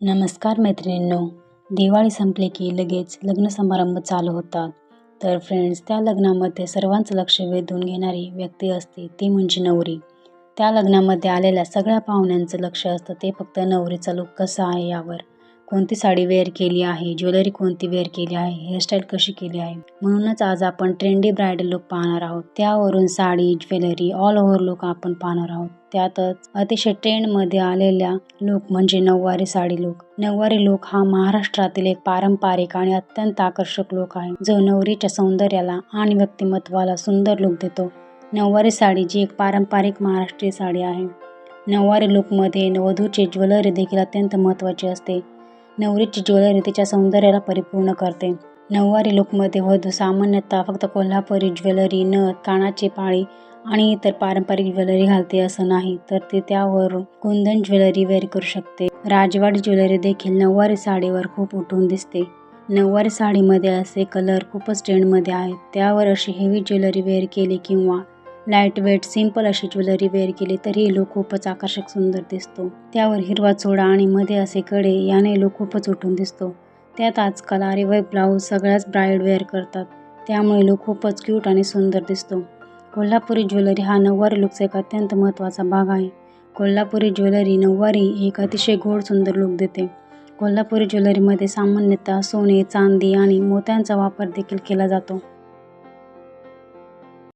नमस्कार मैत्रिणींनो. दिवाळी संपली की लगेच लग्न समारंभ चालू होतात. तर फ्रेंड्स त्या लग्नामध्ये सर्वांचं लक्ष वेधून घेणारी व्यक्ती असते ती म्हणजे नवरी. त्या लग्नामध्ये आलेल्या सगळ्या पाहुण्यांचं लक्ष असतं ते फक्त नवरीचा. लुक कसा आहे यावर? कोणती साडी वेअर केली आहे ज्वेलरी कोणती वेअर केली आहे हेअरस्टाईल कशी केली आहे? म्हणूनच आज आपण ट्रेंडी ब्रायडल लुक पाहणार आहोत. त्यावरून sari jewellery all over look आपण पाहणार आहोत. त्यातच अतिशय ट्रेंडमध्ये आलेल्या लुक म्हणजे नऊवारी साडी लुक नऊवारी लुक हा महाराष्ट्रातील एक पारंपरिक आणि अत्यंत आकर्षक लुक आहे. जो नवरीच्या सौंदर्याला आणि व्यक्तिमत्वाला सुंदर लुक देतो. नऊवारी साडी जी एक पारंपरिक महाराष्ट्रीय साडी आहे. नऊवारी लुकमध्ये वधूची ज्वेलरी देखील अत्यंत महत्त्वाची असते. नवरीची ज्वेलरी तिच्या सौंदर्याला परिपूर्ण करते. नऊवारी लुकमध्ये वधू सामान्यतः फक्त कोल्हापुरी ज्वेलरी नथ कानाची पाळी आणि इतर पारंपरिक ज्वेलरी घालते असं नाही तर ती त्यावर कुंदन ज्वेलरी वेअर करू शकते. राजवाडी ज्वेलरी देखील नऊवारी साडीवर खूप उठून दिसते. नऊवारी साडीमध्ये असे कलर खूपच ट्रेंडमध्ये आहेत. त्यावर अशी हेवी ज्वेलरी वेअर केली किंवा लाइट वेट सिंपल अशी ज्वेलरी वेअर केली तरी लुक खूपच आकर्षक सुंदर दिसतो. त्यावर हिरवा चोडा आणि मध्ये असे कडे याने लुक खूपच उठून दिसतो. त्यात आजकाल आरेवाई ब्लाऊज सगळ्याच ब्राईड वेअर करतात. त्यामुळे लुक खूपच क्यूट आणि सुंदर दिसतो. कोल्हापुरी ज्वेलरी हा नऊवारी लुकचा एक अत्यंत महत्त्वाचा भाग आहे. कोल्हापुरी ज्वेलरी नऊवारी एक अतिशय गोड सुंदर लुक देते. कोल्हापुरी ज्वेलरीमध्ये सामान्यतः सोने चांदी आणि मोत्यांचा वापर देखील केला जातो.